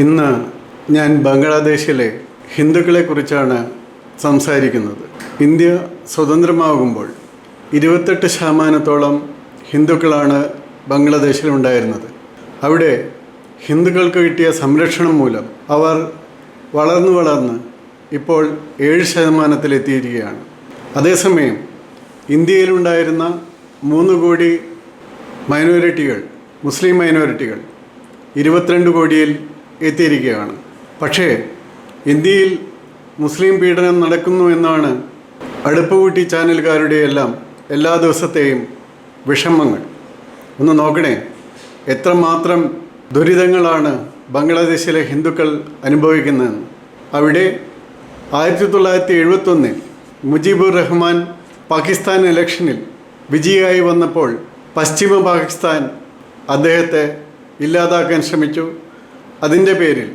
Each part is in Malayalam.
ഇന്ന് ഞാൻ ബംഗ്ലാദേശിലെ ഹിന്ദുക്കളെക്കുറിച്ചാണ് സംസാരിക്കുന്നത്. ഇന്ത്യ സ്വതന്ത്രമാകുമ്പോൾ ഇരുപത്തെട്ട് ശതമാനത്തോളം ഹിന്ദുക്കളാണ് ബംഗ്ലാദേശിലുണ്ടായിരുന്നത്. അവിടെ ഹിന്ദുക്കൾക്ക് കിട്ടിയ സംരക്ഷണം മൂലം അവർ വളർന്നു വളർന്ന് ഇപ്പോൾ ഏഴ് ശതമാനത്തിലെത്തിയിരിക്കുകയാണ്. അതേസമയം ഇന്ത്യയിലുണ്ടായിരുന്ന മൂന്ന് കോടി മൈനോറിറ്റികൾ മുസ്ലിം മൈനോറിറ്റികൾ ഇരുപത്തിരണ്ട് കോടിയിൽ എത്തിയിരിക്കുകയാണ്. പക്ഷേ ഇന്ത്യയിൽ മുസ്ലിം പീഡനം നടക്കുന്നു എന്നാണ് അടുപ്പുകൂട്ടി ചാനലുകാരുടെ എല്ലാം എല്ലാ ദിവസത്തെയും വിഷമങ്ങൾ. ഒന്ന് നോക്കണേ എത്രമാത്രം ദുരിതങ്ങളാണ് ബംഗ്ലാദേശിലെ ഹിന്ദുക്കൾ അനുഭവിക്കുന്നതെന്ന്. അവിടെ ആയിരത്തി തൊള്ളായിരത്തി എഴുപത്തൊന്നിൽ മുജീബുർ റഹ്മാൻ പാകിസ്ഥാൻ ഇലക്ഷനിൽ വിജയിയായി വന്നപ്പോൾ പശ്ചിമ പാകിസ്ഥാൻ അദ്ദേഹത്തെ ഇല്ലാതാക്കാൻ ശ്രമിച്ചു. അതിന്റെ പേരിൽ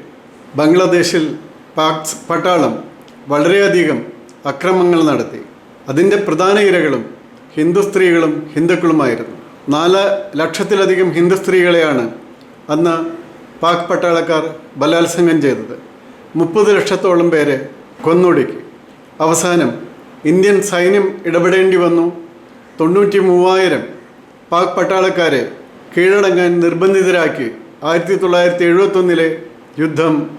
ബംഗ്ലാദേശിൽ പാക് പട്ടാളം വളരെയധികം അക്രമങ്ങൾ നടത്തി. അതിന്റെ പ്രധാന ഇരകളും ഹിന്ദു സ്ത്രീകളും ഹിന്ദുക്കളുമായിരുന്നു. നാല് ലക്ഷത്തിലധികം ഹിന്ദു സ്ത്രീകളെയാണ് അന്ന് പാക് പട്ടാളക്കാർ ബലാത്സംഗം ചെയ്തത്. മുപ്പത് ലക്ഷത്തോളം പേരെ കൊന്നൊടുക്കി. അവസാനം ഇന്ത്യൻ സൈന്യം ഇടപെടേണ്ടി വന്നു. തൊണ്ണൂറ്റി മൂവായിരം പാക് പട്ടാളക്കാരെ കീഴടങ്ങാൻ നിർബന്ധിതരാക്കി ആയിരത്തി തൊള്ളായിരത്തി എഴുപത്തൊന്നിലെ യുദ്ധം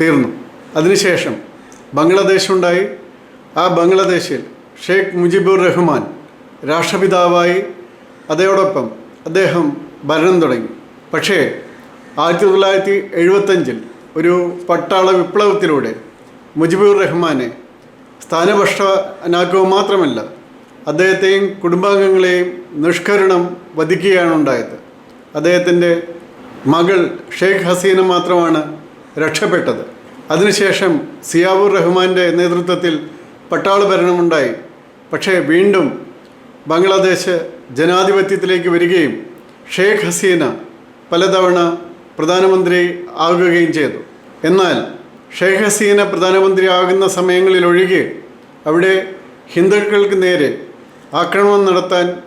തീർന്നു. അതിനുശേഷം ബംഗ്ലാദേശ് ഉണ്ടായി ആ ബംഗ്ലാദേശിൽ ഷെയ്ഖ് മുജിബുർ റഹ്മാൻ രാഷ്ട്രപിതാവായി. അതോടൊപ്പം അദ്ദേഹം ഭരണം തുടങ്ങി. പക്ഷേ ആയിരത്തി തൊള്ളായിരത്തി എഴുപത്തഞ്ചിൽ ഒരു പട്ടാള വിപ്ലവത്തിലൂടെ മുജിബുർ റഹ്മാനെ സ്ഥാനഭ്രഷ്ടനാക്കുക മാത്രമല്ല അദ്ദേഹത്തെയും കുടുംബാംഗങ്ങളെയും നിഷ്കരണം വധിക്കുകയാണ് ഉണ്ടായത്. അദ്ദേഹത്തിന്റെ മകൾ ഷെയ്ഖ് ഹസീന മാത്രമാണ് രക്ഷപ്പെട്ടത്. അതിനുശേഷം സിയാബുർ റഹ്മാന്റെ നേതൃത്വത്തിൽ പട്ടാള ഭരണമുണ്ടായി. പക്ഷേ വീണ്ടും ബംഗ്ലാദേശ് ജനാധിപത്യത്തിലേക്ക് വരികയും ഷെയ്ഖ് ഹസീന പലതവണ പ്രധാനമന്ത്രി ആകുകയും ചെയ്തു. എന്നാൽ ഷെയ്ഖ് ഹസീന പ്രധാനമന്ത്രി ആകുന്ന സമയങ്ങളിൽ ഒഴികെ അവിടെ ഹിന്ദുക്കൾക്ക് നേരെ ആക്രമണം നടത്താൻ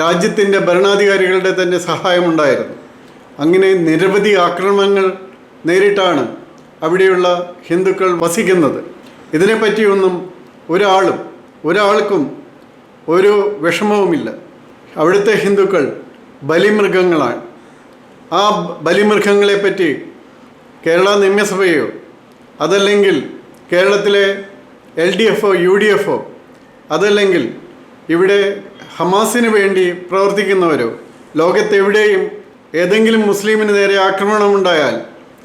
രാജ്യത്തിന്റെ ഭരണാധികാരികളുടെ തന്നെ സഹായമുണ്ടായിരുന്നു. അങ്ങനെ നിരവധി ആക്രമണങ്ങൾ നേരിട്ടാണ് അവിടെയുള്ള ഹിന്ദുക്കൾ വസിക്കുന്നത്. ഇതിനെപ്പറ്റിയൊന്നും ഒരാളും ഒരാൾക്കും ഒരു വിഷമവുമില്ല. അവിടുത്തെ ഹിന്ദുക്കൾ ബലിമൃഗങ്ങളാണ്. ആ ബലിമൃഗങ്ങളെപ്പറ്റി കേരള നിയമസഭയോ അതല്ലെങ്കിൽ കേരളത്തിലെ എൽ ഡി എഫോ യു ഡി എഫോ അതല്ലെങ്കിൽ ഇവിടെ ഹമാസിന് വേണ്ടി പ്രവർത്തിക്കുന്നവരോ ലോകത്തെവിടെയും ഏതെങ്കിലും മുസ്ലിമിന് നേരെ ആക്രമണമുണ്ടായാൽ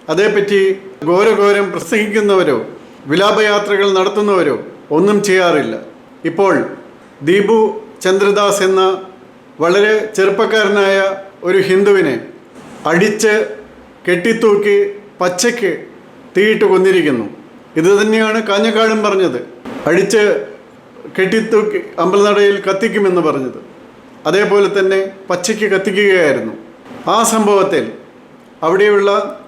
അതേപ്പറ്റി ഘോരഘോരം പ്രസംഗിക്കുന്നവരോ വിലാപയാത്രകൾ നടത്തുന്നവരോ ഒന്നും ചെയ്യാറില്ല. ഇപ്പോൾ ദീപു ചന്ദ്രദാസ് എന്ന വളരെ ചെറുപ്പക്കാരനായ ഒരു ഹിന്ദുവിനെ അടിച്ച് കെട്ടിത്തൂക്കി പച്ചയ്ക്ക് തീയിട്ട് കൊന്നിരിക്കുന്നു. ഇത് തന്നെയാണ് കാഞ്ഞക്കാടും പറഞ്ഞത്. അടിച്ച് കെട്ടിത്തൂക്കി അമ്പലനടയിൽ കത്തിക്കുമെന്ന് പറഞ്ഞത്. അതേപോലെ തന്നെ പച്ചയ്ക്ക് കത്തിക്കുകയായിരുന്നു. ആ സംഭവത്തിൽ അവിടെയുള്ള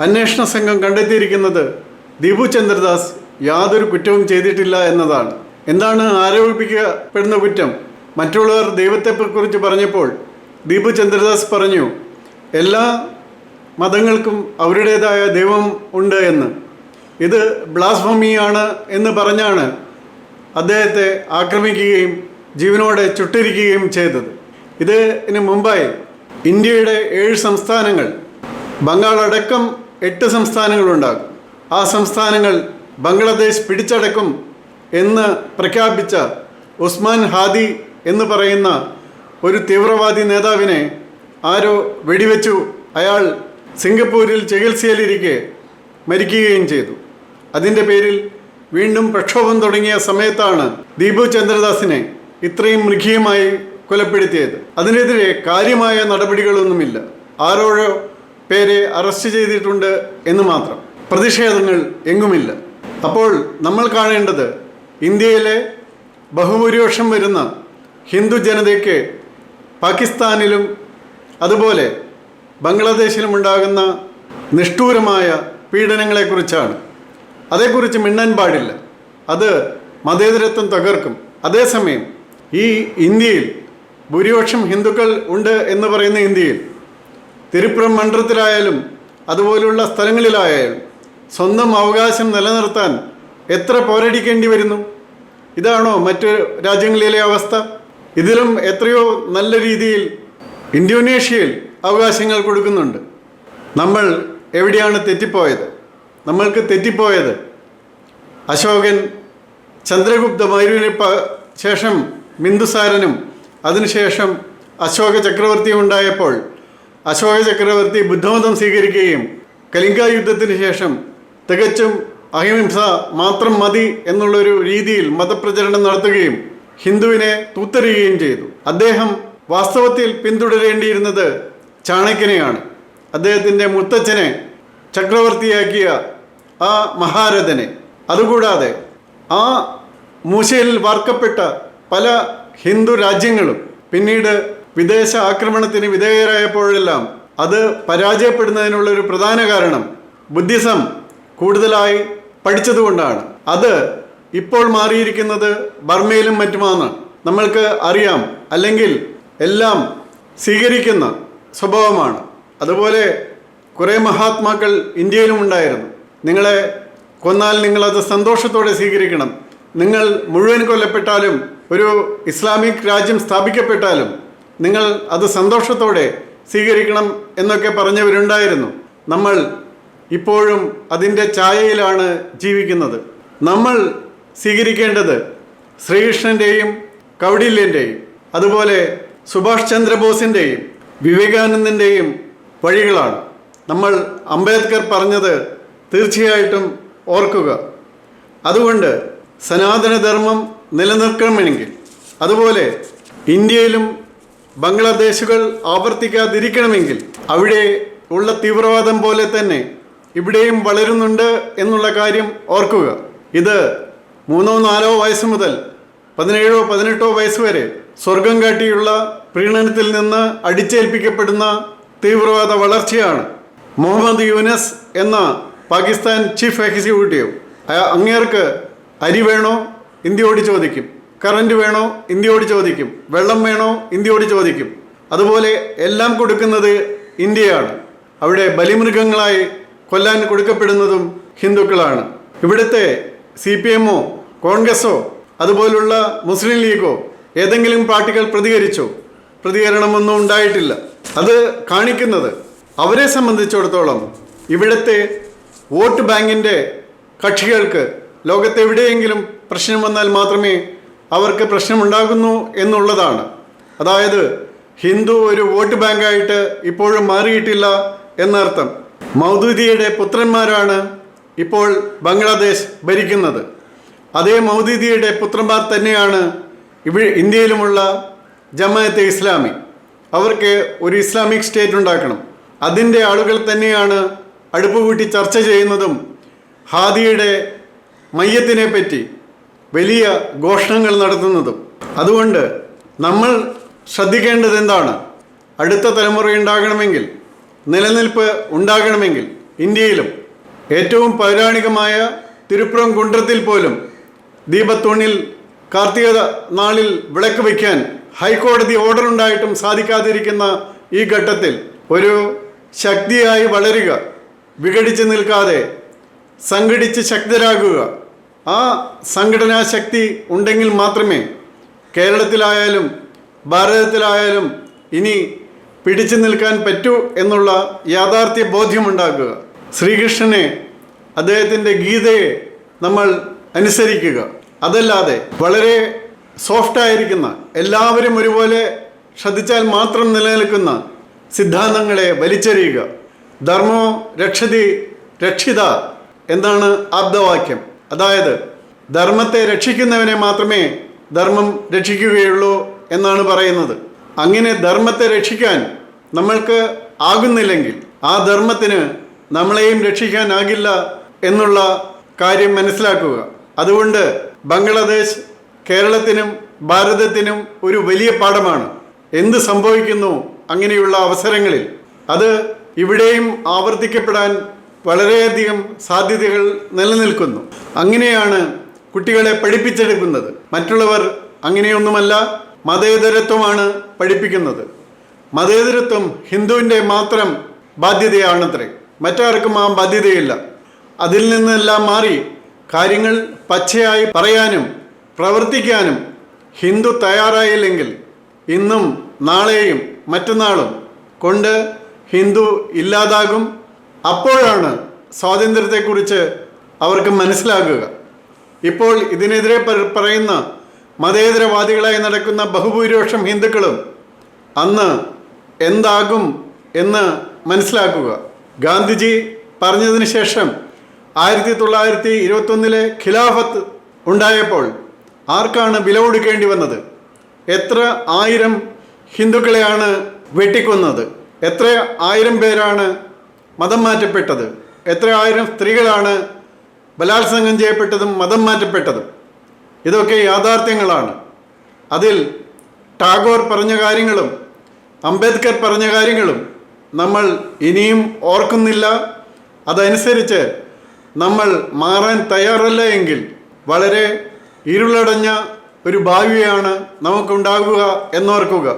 അന്വേഷണ സംഘം കണ്ടെത്തിയിരിക്കുന്നത് ദീപു ചന്ദ്രദാസ് യാതൊരു കുറ്റവും ചെയ്തിട്ടില്ല എന്നതാണ്. എന്താണ് ആരോപിക്കപ്പെടുന്ന കുറ്റം? മറ്റുള്ളവർ ദൈവത്തെക്കുറിച്ച് പറഞ്ഞപ്പോൾ ദീപു ചന്ദ്രദാസ് പറഞ്ഞു എല്ലാ മതങ്ങൾക്കും അവരുടേതായ ദൈവം ഉണ്ട് എന്ന്. ഇത് ബ്ലാസ്ഫമിയാണ് എന്ന് പറഞ്ഞാണ് അദ്ദേഹത്തെ ആക്രമിക്കുകയും ജീവനോടെ ചുട്ടിരിക്കുകയും ചെയ്തത്. ഇതിന് മുമ്പായി ഇന്ത്യയുടെ ഏഴ് സംസ്ഥാനങ്ങൾ ബംഗാൾ അടക്കം എട്ട് സംസ്ഥാനങ്ങളുണ്ടാകും. ആ സംസ്ഥാനങ്ങൾ ബംഗ്ലാദേശ് പിടിച്ചടക്കും എന്ന് പ്രഖ്യാപിച്ച ഉസ്മാൻ ഹാദി എന്ന് പറയുന്ന ഒരു തീവ്രവാദി നേതാവിനെ ആരോ വെടിവെച്ചു. അയാൾ സിംഗപ്പൂരിൽ ചികിത്സയിലിരിക്കെ മരിക്കുകയും ചെയ്തു. അതിന്റെ പേരിൽ വീണ്ടും പ്രക്ഷോഭം തുടങ്ങിയ സമയത്താണ് ദീപു ചന്ദ്രദാസിനെ ഇത്രയും മൃഗീയമായി കൊലപ്പെടുത്തിയത്. അതിനെതിരെ കാര്യമായ നടപടികളൊന്നുമില്ല. ആരോഴോ പേരെ അറസ്റ്റ് ചെയ്തിട്ടുണ്ട് എന്ന് മാത്രം. പ്രതിഷേധങ്ങൾ എങ്ങുമില്ല. അപ്പോൾ നമ്മൾ കാണേണ്ടത് ഇന്ത്യയിലെ ബഹുഭൂരിപക്ഷം വരുന്ന ഹിന്ദു ജനതയ്ക്ക് പാകിസ്ഥാനിലും അതുപോലെ ബംഗ്ലാദേശിലും ഉണ്ടാകുന്ന നിഷ്ഠൂരമായ പീഡനങ്ങളെക്കുറിച്ചാണ്. അതേക്കുറിച്ച് മിണ്ണാൻ പാടില്ല. അത് മതേതരത്വം തകർക്കും. അതേസമയം ഈ ഇന്ത്യയിൽ ഭൂരിപക്ഷം ഹിന്ദുക്കൾ ഉണ്ട് എന്ന് പറയുന്ന ഇന്ത്യയിൽ തിരുപ്പുറം മണ്ഡലത്തിലായാലും അതുപോലുള്ള സ്ഥലങ്ങളിലായാലും സ്വന്തം അവകാശം നിലനിർത്താൻ എത്ര പോരടിക്കേണ്ടി വരുന്നു? ഇതാണോ മറ്റ് രാജ്യങ്ങളിലെ അവസ്ഥ? ഇതിലും എത്രയോ നല്ല രീതിയിൽ ഇന്തോനേഷ്യയിൽ അവകാശങ്ങൾ കൊടുക്കുന്നുണ്ട്. നമ്മൾ എവിടെയാണ് തെറ്റിപ്പോയത്? നമ്മൾക്ക് തെറ്റിപ്പോയത് അശോകൻ ചന്ദ്രഗുപ്ത മൗര്യന് ശേഷം ബിന്ദുസാരനും അതിനുശേഷം അശോക ചക്രവർത്തിയും ഉണ്ടായപ്പോൾ അശോക ചക്രവർത്തി ബുദ്ധമതം സ്വീകരിക്കുകയും കലിംഗ യുദ്ധത്തിന് ശേഷം തികച്ചും അഹിംസ മാത്രം മതി എന്നുള്ളൊരു രീതിയിൽ മതപ്രചരണം നടത്തുകയും ഹിന്ദുവിനെ തൂത്തെറിയുകയും ചെയ്തു. അദ്ദേഹം വാസ്തവത്തിൽ പിന്തുടരേണ്ടിയിരുന്നത് ചാണക്യനെയാണ്. അദ്ദേഹത്തിന്റെ മുത്തച്ഛനെ ചക്രവർത്തിയാക്കിയ ആ മഹാരഥനെ. അതുകൂടാതെ ആ മൂശയിൽ വാർക്കപ്പെട്ട പല ഹിന്ദു രാജ്യങ്ങളും പിന്നീട് വിദേശ ആക്രമണത്തിന് വിധേയരായപ്പോഴെല്ലാം അത് പരാജയപ്പെടുന്നതിനുള്ള ഒരു പ്രധാന കാരണം ബുദ്ധിസം കൂടുതലായി പഠിച്ചതുകൊണ്ടാണ്. അത് ഇപ്പോൾ മാറിയിരിക്കുന്നത് ബർമയിലും മറ്റുമാണ്. നമ്മൾക്ക് അറിയാം അല്ലെങ്കിൽ എല്ലാം സ്വീകരിക്കുന്ന സ്വഭാവമാണ്. അതുപോലെ കുറേ മഹാത്മാക്കൾ ഇന്ത്യയിലും ഉണ്ടായിരുന്നു. നിങ്ങളെ കൊന്നാൽ നിങ്ങളത് സന്തോഷത്തോടെ സ്വീകരിക്കണം. നിങ്ങൾ മുഴുവൻ കൊല്ലപ്പെട്ടാലും ഒരു ഇസ്ലാമിക് രാജ്യം സ്ഥാപിക്കപ്പെട്ടാലും നിങ്ങൾ അത് സന്തോഷത്തോടെ സ്വീകരിക്കണം എന്നൊക്കെ പറഞ്ഞവരുണ്ടായിരുന്നു. നമ്മൾ ഇപ്പോഴും അതിന്റെ ഛായയിലാണ് ജീവിക്കുന്നത്. നമ്മൾ സ്വീകരിക്കേണ്ടത് ശ്രീകൃഷ്ണന്റെയും കൗടില്യന്റെയും അതുപോലെ സുഭാഷ് ചന്ദ്രബോസിന്റെയും വിവേകാനന്ദന്റെയും വഴികളാണ്. നമ്മൾ അംബേദ്കർ പറഞ്ഞത് തീർച്ചയായിട്ടും ഓർക്കുക. അതുകൊണ്ട് സനാതനധർമ്മം നിലനിൽക്കണമെങ്കിൽ അതുപോലെ ഇന്ത്യയിലും ബംഗ്ലാദേശുകൾ ആവർത്തിക്കാതിരിക്കണമെങ്കിൽ അവിടെ ഉള്ള തീവ്രവാദം പോലെ തന്നെ ഇവിടെയും വളരുന്നുണ്ട് എന്നുള്ള കാര്യം ഓർക്കുക. ഇത് മൂന്നോ നാലോ വയസ്സ് മുതൽ പതിനേഴോ പതിനെട്ടോ വയസ്സ് വരെ സ്വർഗം കാട്ടിയുള്ള പ്രീണനത്തിൽ നിന്ന് അടിച്ചേൽപ്പിക്കപ്പെടുന്ന തീവ്രവാദ വളർച്ചയാണ്. മുഹമ്മദ് യൂനസ് എന്ന പാകിസ്ഥാൻ ചീഫ് എക്സിക്യൂട്ടീവ് അങ്ങേർക്ക് അരി വേണോ? ഇന്ത്യയോട് ചോദിക്കും. കറണ്ട് വേണോ? ഇന്ത്യയോട് ചോദിക്കും. വെള്ളം വേണോ? ഇന്ത്യയോട് ചോദിക്കും. അതുപോലെ എല്ലാം കൊടുക്കുന്നത് ഇന്ത്യയാണ്. അവിടെ ബലിമൃഗങ്ങളായി കൊല്ലാൻ കൊടുക്കപ്പെടുന്നതും ഹിന്ദുക്കളാണ്. ഇവിടുത്തെ സി പി എമ്മോ കോൺഗ്രസോ അതുപോലുള്ള മുസ്ലിം ലീഗോ ഏതെങ്കിലും പാർട്ടികൾ പ്രതികരിച്ചോ? പ്രതികരണമൊന്നും ഉണ്ടായിട്ടില്ല. അത് കാണിക്കുന്നത് അവരെ സംബന്ധിച്ചിടത്തോളം ഇവിടുത്തെ വോട്ട് ബാങ്കിന്റെ കക്ഷികൾക്ക് ലോകത്തെവിടെയെങ്കിലും പ്രശ്നം വന്നാൽ മാത്രമേ അവർക്ക് പ്രശ്നമുണ്ടാകുന്നു എന്നുള്ളതാണ്. അതായത് ഹിന്ദു ഒരു വോട്ട് ബാങ്കായിട്ട് ഇപ്പോഴും മാറിയിട്ടില്ല എന്നർത്ഥം. മൗദൂദിയുടെ പുത്രന്മാരാണ് ഇപ്പോൾ ബംഗ്ലാദേശ് ഭരിക്കുന്നത്. അതേ മൗദൂദിയുടെ പുത്രന്മാർ തന്നെയാണ് ഇവി ഇന്ത്യയിലുമുള്ള ജമാഅത്തെ ഇസ്ലാമി. അവർക്ക് ഒരു ഇസ്ലാമിക് സ്റ്റേറ്റ് ഉണ്ടാക്കണം. അതിന്റെ ആളുകൾ തന്നെയാണ് അടുപ്പുകൂട്ടി ചർച്ച ചെയ്യുന്നതും ഹാദിയുടെ മയ്യത്തിനെ പറ്റി വലിയ ഘോഷണങ്ങൾ നടത്തുന്നതും. അതുകൊണ്ട് നമ്മൾ ശ്രദ്ധിക്കേണ്ടത് എന്താണ് അടുത്ത തലമുറ ഉണ്ടാകണമെങ്കിൽ നിലനിൽപ്പ് ഉണ്ടാകണമെങ്കിൽ ഇന്ത്യയിലും ഏറ്റവും പൗരാണികമായ തിരുപ്പുറം കുണ്ടത്തിൽ പോലും ദീപത്തൂണിൽ കാർത്തിക നാളിൽ വിളക്ക് വയ്ക്കാൻ ഹൈക്കോടതി ഓർഡർ ഉണ്ടായിട്ടും സാധിക്കാതിരിക്കുന്ന ഈ ഘട്ടത്തിൽ ഒരു ശക്തിയായി വളരുക വിഘടിച്ച് നിൽക്കാതെ സംഘടിച്ച് ശക്തരാകുക ആ സംഘടനാ ശക്തി ഉണ്ടെങ്കിൽ മാത്രമേ കേരളത്തിലായാലും ഭാരതത്തിലായാലും ഇനി പിടിച്ചു നിൽക്കാൻ പറ്റൂ എന്നുള്ള യാഥാർത്ഥ്യ ബോധ്യമുണ്ടാക്കുക. ശ്രീകൃഷ്ണനെ അദ്ദേഹത്തിന്റെ ഗീതയെ നമ്മൾ അനുസരിക്കുക. അതല്ലാതെ വളരെ സോഫ്റ്റായിരിക്കുന്ന എല്ലാവരും ഒരുപോലെ ശ്രദ്ധിച്ചാൽ മാത്രം നിലനിൽക്കുന്ന സിദ്ധാന്തങ്ങളെ വലിച്ചെറിയുക. ധർമ്മോ രക്ഷതി രക്ഷിത എന്നാണ് ആബ്ദവാക്യം അതായത് ധർമ്മത്തെ രക്ഷിക്കുന്നവനെ മാത്രമേ ധർമ്മം രക്ഷിക്കുകയുള്ളൂ എന്നാണ് പറയുന്നത്. അങ്ങനെ ധർമ്മത്തെ രക്ഷിക്കാൻ നമ്മൾക്ക് ആകുന്നില്ലെങ്കിൽ ആ ധർമ്മത്തിന് നമ്മളെയും രക്ഷിക്കാനാകില്ല എന്നുള്ള കാര്യം മനസ്സിലാക്കുക. അതുകൊണ്ട് ബംഗ്ലാദേശ് കേരളത്തിനും ഭാരതത്തിനും ഒരു വലിയ പാഠമാണ്. എന്ത് സംഭവിക്കുന്നു അങ്ങനെയുള്ള അവസരങ്ങളിൽ അത് ഇവിടെയും ആവർത്തിക്കപ്പെടാൻ വളരെയധികം സാധ്യതകൾ നിലനിൽക്കുന്നു. അങ്ങനെയാണ് കുട്ടികളെ പഠിപ്പിച്ചെടുക്കുന്നത്. മറ്റുള്ളവർ അങ്ങനെയൊന്നുമല്ല മതേതരത്വമാണ് പഠിപ്പിക്കുന്നത്. മതേതരത്വം ഹിന്ദുവിന്റെ മാത്രം ബാധ്യതയാണത്രേ. മറ്റാർക്കും ആ ബാധ്യതയില്ല. അതിൽ നിന്നെല്ലാം മാറി കാര്യങ്ങൾ പച്ചയായി പറയാനും പ്രവർത്തിക്കാനും ഹിന്ദു തയ്യാറായില്ലെങ്കിൽ ഇന്നും നാളെയും മറ്റന്നാളും കൊണ്ട് ഹിന്ദു ഇല്ലാതാകും. അപ്പോഴാണ് സ്വാതന്ത്ര്യത്തെക്കുറിച്ച് അവർക്ക് മനസ്സിലാകുക. ഇപ്പോൾ ഇതിനെതിരെ പറയുന്ന മതേതരവാദികളായി നടക്കുന്ന ബഹുഭൂരിപക്ഷം ഹിന്ദുക്കളും അന്ന് എന്താകും എന്ന് മനസ്സിലാക്കുക. ഗാന്ധിജി പറഞ്ഞതിന് ശേഷം ആയിരത്തി തൊള്ളായിരത്തി ഇരുപത്തൊന്നിലെ ഖിലാഫത്ത് ഉണ്ടായപ്പോൾ ആർക്കാണ് വില കൊടുക്കേണ്ടി വന്നത്? എത്ര ആയിരം ഹിന്ദുക്കളെയാണ് വെട്ടിക്കൊന്നത്? എത്ര ആയിരം പേരാണ് മതം മാറ്റപ്പെട്ടത്. എത്ര ആയിരം സ്ത്രീകളാണ് ബലാത്സംഗം ചെയ്യപ്പെട്ടതും മതം മാറ്റപ്പെട്ടതും. ഇതൊക്കെ യാഥാർത്ഥ്യങ്ങളാണ്. അതിൽ ടാഗോർ പറഞ്ഞ കാര്യങ്ങളും അംബേദ്കർ പറഞ്ഞ കാര്യങ്ങളും നമ്മൾ ഇനിയും ഓർക്കുന്നില്ല. അതനുസരിച്ച് നമ്മൾ മാറാൻ തയ്യാറല്ല എങ്കിൽ വളരെ ഇരുളടഞ്ഞ ഒരു ഭാവിയാണ് നമുക്കുണ്ടാകുക എന്നോർക്കുക.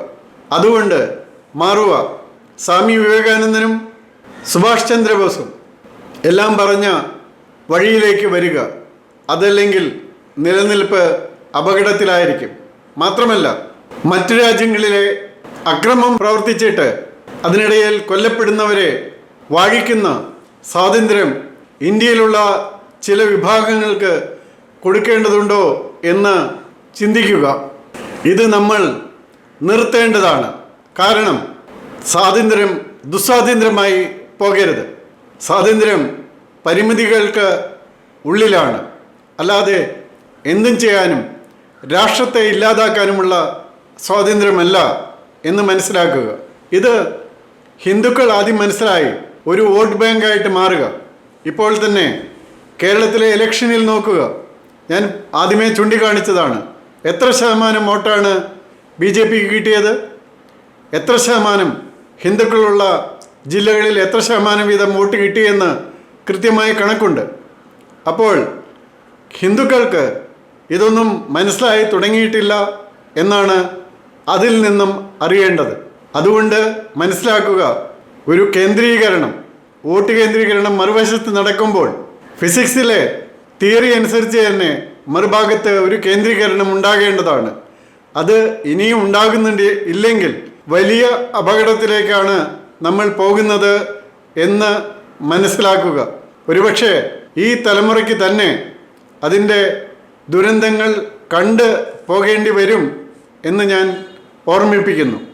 അതുകൊണ്ട് മാറുക. സ്വാമി വിവേകാനന്ദനും സുഭാഷ് ചന്ദ്രബോസും എല്ലാം പറഞ്ഞ വഴിയിലേക്ക് വരിക. അതല്ലെങ്കിൽ നിലനിൽപ്പ് അപകടത്തിലായിരിക്കും. മാത്രമല്ല മറ്റു രാജ്യങ്ങളിലെ അക്രമം പ്രവർത്തിച്ചിട്ട് അതിനിടയിൽ കൊല്ലപ്പെടുന്നവരെ വാഴിക്കുന്ന സ്വാതന്ത്ര്യം ഇന്ത്യയിലുള്ള ചില വിഭാഗങ്ങൾക്ക് കൊടുക്കേണ്ടതുണ്ടോ എന്ന് ചിന്തിക്കുക. ഇത് നമ്മൾ നിർത്തേണ്ടതാണ്. കാരണം സ്വാതന്ത്ര്യം ദുസ്വാതന്ത്ര്യമായി പോകരുത്. സ്വാതന്ത്ര്യം പരിമിതികൾക്ക് ഉള്ളിലാണ്. അല്ലാതെ എന്തും ചെയ്യാനും രാഷ്ട്രത്തെ ഇല്ലാതാക്കാനുമുള്ള സ്വാതന്ത്ര്യമല്ല എന്ന് മനസ്സിലാക്കുക. ഇത് ഹിന്ദുക്കൾ ആദ്യം മനസ്സിലായി. ഒരു വോട്ട് ബാങ്കായിട്ട് മാറുക. ഇപ്പോൾ തന്നെ കേരളത്തിലെ ഇലക്ഷനിൽ നോക്കുക. ഞാൻ ആദ്യമേ ചൂണ്ടിക്കാണിച്ചതാണ്. എത്ര ശതമാനം വോട്ടാണ് ബി ജെ പിക്ക് കിട്ടിയത്? എത്ര ശതമാനം ഹിന്ദുക്കളുള്ള ജില്ലകളിൽ എത്ര ശതമാനം വീതം വോട്ട് കിട്ടിയെന്ന് കൃത്യമായ കണക്കുണ്ട്. അപ്പോൾ ഹിന്ദുക്കൾക്ക് ഇതൊന്നും മനസ്സിലായി തുടങ്ങിയിട്ടില്ല എന്നാണ് അതിൽ നിന്നും അറിയേണ്ടത്. അതുകൊണ്ട് മനസ്സിലാക്കുക ഒരു കേന്ദ്രീകരണം വോട്ട് കേന്ദ്രീകരണം മറുവശത്ത് നടക്കുമ്പോൾ ഫിസിക്സിലെ തിയറി അനുസരിച്ച് തന്നെ മറുഭാഗത്ത് ഒരു കേന്ദ്രീകരണം ഉണ്ടാകേണ്ടതാണ്. അത് ഇനിയും ഉണ്ടാകുന്നുണ്ട് ഇല്ലെങ്കിൽ വലിയ അപകടത്തിലേക്കാണ് നമ്മൾ പോകുന്നത് എന്ന് മനസ്സിലാക്കുക. ഒരുപക്ഷെ ഈ തലമുറയ്ക്ക് തന്നെ അതിന്റെ ദുരന്തങ്ങൾ കണ്ട് പോകേണ്ടി വരും എന്ന് ഞാൻ ഓർമ്മിപ്പിക്കുന്നു.